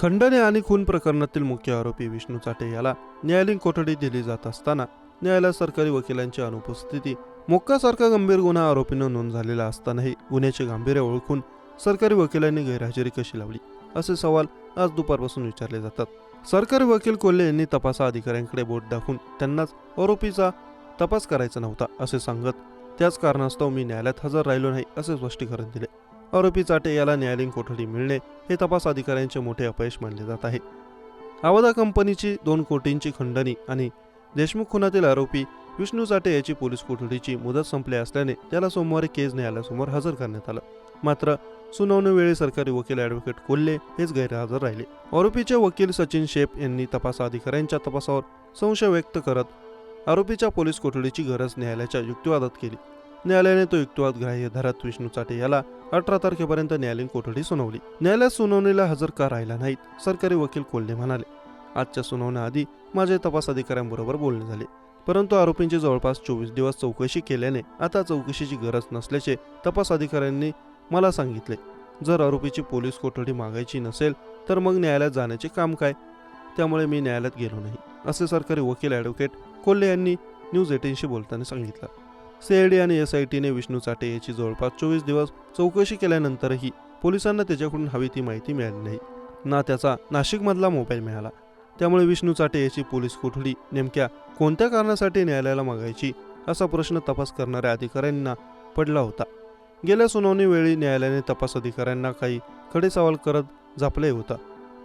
खंडने आणि खून प्रकरणातील मुख्य आरोपी विष्णू चाटे याला न्यायालयीन कोठडी दिली जात असताना न्यायालयात सरकारी वकिलांची अनुपस्थिती मोक्कासारखा गंभीर गुन्हा आरोपीनं नोंद झालेला असतानाही गुन्ह्याचे गांभीर्य ओळखून सरकारी वकिलांनी गैरहजेरी कशी लावली? असे सवाल आज दुपारपासून विचारले जातात. सरकारी वकील कोल्हे यांनी तपासा अधिकाऱ्यांकडे बोट दाखवून त्यांनाच आरोपीचा तपास करायचा नव्हता असे सांगत त्याच कारणास्तव मी न्यायालयात हजर राहिलो नाही असे स्पष्टीकरण दिले. आरोपी चाटे याला न्यायालयीन कोठडी मिळणे हे तपास अधिकाऱ्यांचे मोठे अपयश मानले जात आहे. आवदा कंपनीची दोन कोटींची खंडणी आणि देशमुख खुनातील आरोपी विष्णू चाटे याची पोलीस कोठडीची मुदत संपली असल्याने त्याला सोमवारी केस न्यायालयासमोर हजर करण्यात आलं. मात्र सुनावणीवेळी सरकारी वकील ॲडव्होकेट कोल्हे हेच गैरहजर राहिले. आरोपीचे वकील सचिन शेप यांनी तपास अधिकाऱ्यांच्या तपासावर संशय व्यक्त करत आरोपीच्या पोलीस कोठडीची गरज न्यायालयाच्या युक्तिवादात केली. न्यायालयाने तो युक्तिवाद ग्राह्य धरत विष्णू चाटे याला अठरा तारखेपर्यंत न्यायालयीन कोठडी सुनावली. न्यायालयात सुनावणीला हजर का राहिला नाहीत सरकारी वकील कोल्हे म्हणाले. आजच्या सुनावण्याआधी माझे तपास अधिकाऱ्यांबरोबर बोलणे झाले. परंतु आरोपींची जवळपास चोवीस दिवस चौकशी केल्याने आता चौकशीची गरज नसल्याचे तपास अधिकाऱ्यांनी मला सांगितले. जर आरोपीची पोलीस कोठडी मागायची नसेल तर मग न्यायालयात जाण्याचे काम काय? त्यामुळे मी न्यायालयात गेलो नाही असे सरकारी वकील ॲडव्होकेट कोल्हे यांनी न्यूज एटीनशी बोलताना सांगितलं. सीआयडी आणि एस आय टीने विष्णू चाटे याची जवळपास चोवीस दिवस चौकशी केल्यानंतरही पोलिसांना त्याच्याकडून हवी ती माहिती मिळाली नाही. ना त्याचा नाशिकमधला मोबाईल मिळाला. त्यामुळे विष्णू चाटे याची पोलीस कोठडी नेमक्या कोणत्या कारणासाठी न्यायालयाला मागायची असा प्रश्न तपास करणाऱ्या अधिकाऱ्यांना पडला होता. गेल्या सुनावणीवेळी न्यायालयाने तपास अधिकाऱ्यांना काही खडे सवाल करत झापले होता.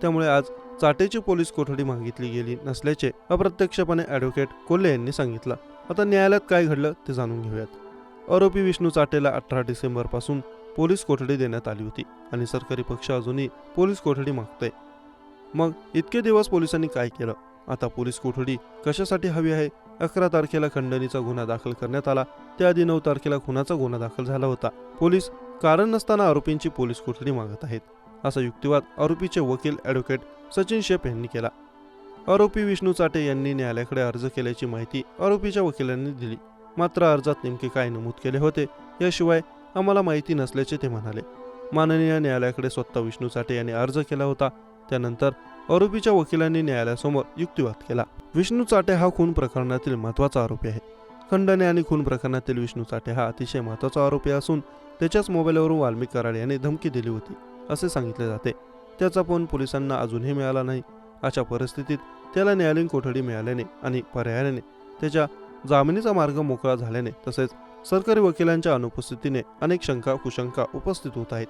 त्यामुळे आज चाटेची पोलीस कोठडी मागितली गेली नसल्याचे अप्रत्यक्षपणे ॲडव्होकेट कोल्हे यांनी सांगितलं. आता न्यायालयात काय घडलं ते जाणून घेऊयात. आरोपी विष्णू चाटेला अठरा डिसेंबरपासून पोलीस कोठडी देण्यात आली होती आणि सरकारी पक्ष अजूनही पोलीस कोठडी मागतंय. मग इतके दिवस पोलिसांनी काय केलं? आता पोलीस कोठडी कशासाठी हवी आहे? अकरा तारखेला खंडणीचा गुन्हा दाखल करण्यात आला. त्याआधी नऊ तारखेला खुनाचा गुन्हा दाखल झाला होता. पोलीस कारण नसताना आरोपींची पोलीस कोठडी मागत आहेत असा युक्तिवाद आरोपीचे वकील ॲडव्होकेट सचिन शेप यांनी केला. आरोपी विष्णू चाटे यांनी न्यायालयाकडे अर्ज केल्याची माहिती आरोपीच्या वकिलांनी दिली. मात्र अर्जात नेमके काय नमूद केले होते याशिवाय आम्हाला माहिती नसल्याचे ते म्हणाले. माननीय न्यायालयाकडे स्वतः विष्णू चाटे यांनी अर्ज केला होता त्यानंतर आरोपीच्या वकिलांनी न्यायालयासमोर युक्तिवाद केला. विष्णू चाटे हा खून प्रकरणातील महत्त्वाचा आरोपी आहे. खंडने आणि खून प्रकरणातील विष्णू चाटे हा अतिशय महत्त्वाचा आरोपी असून त्याच्याच मोबाईलवरून वाल्मिक कराड यांनी धमकी दिली होती असे सांगितले जाते. त्याचा फोन पोलिसांना अजूनही मिळाला नाही. अशा परिस्थितीत त्याला न्यायालयीन कोठडी मिळाल्याने आणि पर्यायाने त्याच्या जामिनीचा मार्ग मोकळा झाल्याने तसेच सरकारी वकिलांच्या अनुपस्थितीने अनेक शंका कुशंका उपस्थित होत आहेत.